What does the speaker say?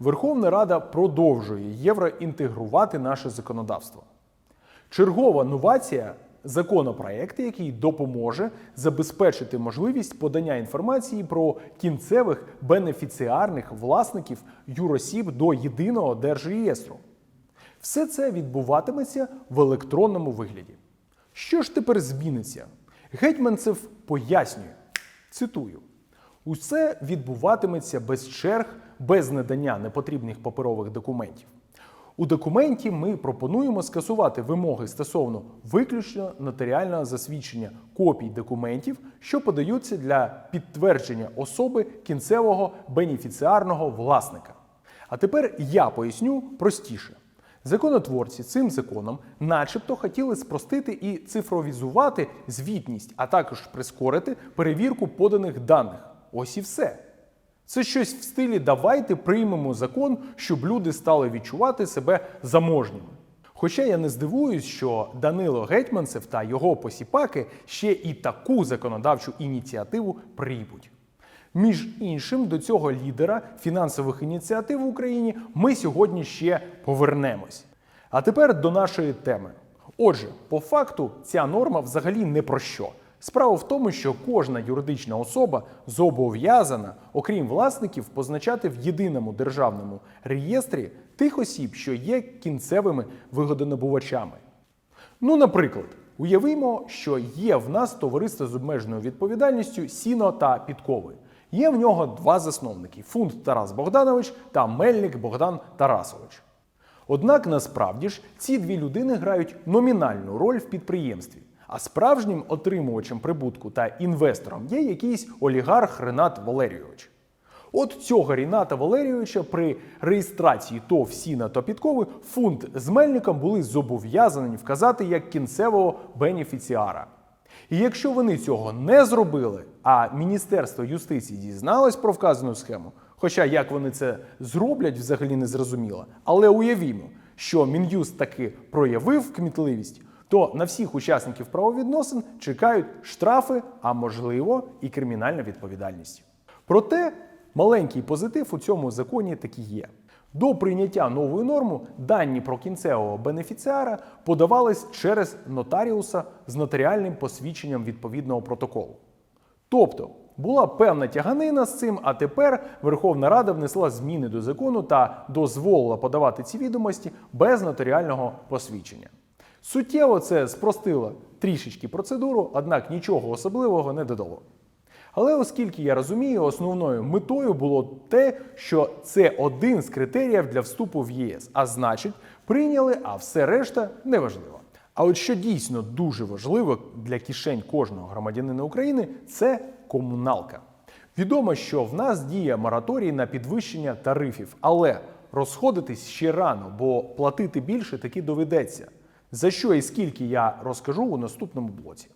Верховна Рада продовжує євроінтегрувати наше законодавство. Чергова новація законопроект, який допоможе забезпечити можливість подання інформації про кінцевих бенефіціарних власників юросіб до єдиного держреєстру. Все це відбуватиметься в електронному вигляді. Що ж тепер зміниться? Гетьманцев пояснює, цитую: усе відбуватиметься без черг, без надання непотрібних паперових документів. У документі ми пропонуємо скасувати вимоги стосовно виключно нотаріального засвідчення копій документів, що подаються для підтвердження особи кінцевого бенефіціарного власника. А тепер я поясню простіше. Законотворці цим законом, начебто, хотіли спростити і цифровізувати звітність, а також прискорити перевірку поданих даних. Ось і все. Це щось в стилі давайте приймемо закон, щоб люди стали відчувати себе заможніми. Хоча я не здивуюсь, що Данило Гетьманцев та його посіпаки ще і таку законодавчу ініціативу приймуть. Між іншим, до цього лідера фінансових ініціатив в Україні ми сьогодні ще повернемось. А тепер до нашої теми. Отже, по факту ця норма взагалі не про що. Справа в тому, що кожна юридична особа зобов'язана, окрім власників, позначати в єдиному державному реєстрі тих осіб, що є кінцевими вигодонабувачами. Ну, наприклад, уявімо, що є в нас товариство з обмеженою відповідальністю Сіно та Підкови. Є в нього два засновники: фунт Тарас Богданович та Мельник Богдан Тарасович. Однак насправді ж ці дві людини грають номінальну роль в підприємстві, а справжнім отримувачем прибутку та інвестором є якийсь олігарх Ренат Валерійович. От цього Ріната Валерійовича при реєстрації ТОВ Сіна та Підкови фунт з Мельником були зобов'язані вказати як кінцевого бенефіціара. І якщо вони цього не зробили, а Міністерство юстиції дізналось про вказану схему, хоча як вони це зроблять, взагалі не зрозуміло, але уявімо, що Мін'юст таки проявив кмітливість, то на всіх учасників правовідносин чекають штрафи, а можливо і кримінальна відповідальність. Проте маленький позитив у цьому законі таки є. До прийняття нової норми дані про кінцевого бенефіціара подавались через нотаріуса з нотаріальним посвідченням відповідного протоколу. Тобто була певна тяганина з цим, а тепер Верховна Рада внесла зміни до закону та дозволила подавати ці відомості без нотаріального посвідчення. Суттєво це спростило трішечки процедуру, однак нічого особливого не додало. Але оскільки я розумію, основною метою було те, що це один з критеріїв для вступу в ЄС, а значить, прийняли, а все решта неважливо. А от що дійсно дуже важливо для кишень кожного громадянина України, це комуналка. Відомо, що в нас діє мораторій на підвищення тарифів, але розходитись ще рано, бо платити більше таки доведеться. За що і скільки я розкажу у наступному блоці.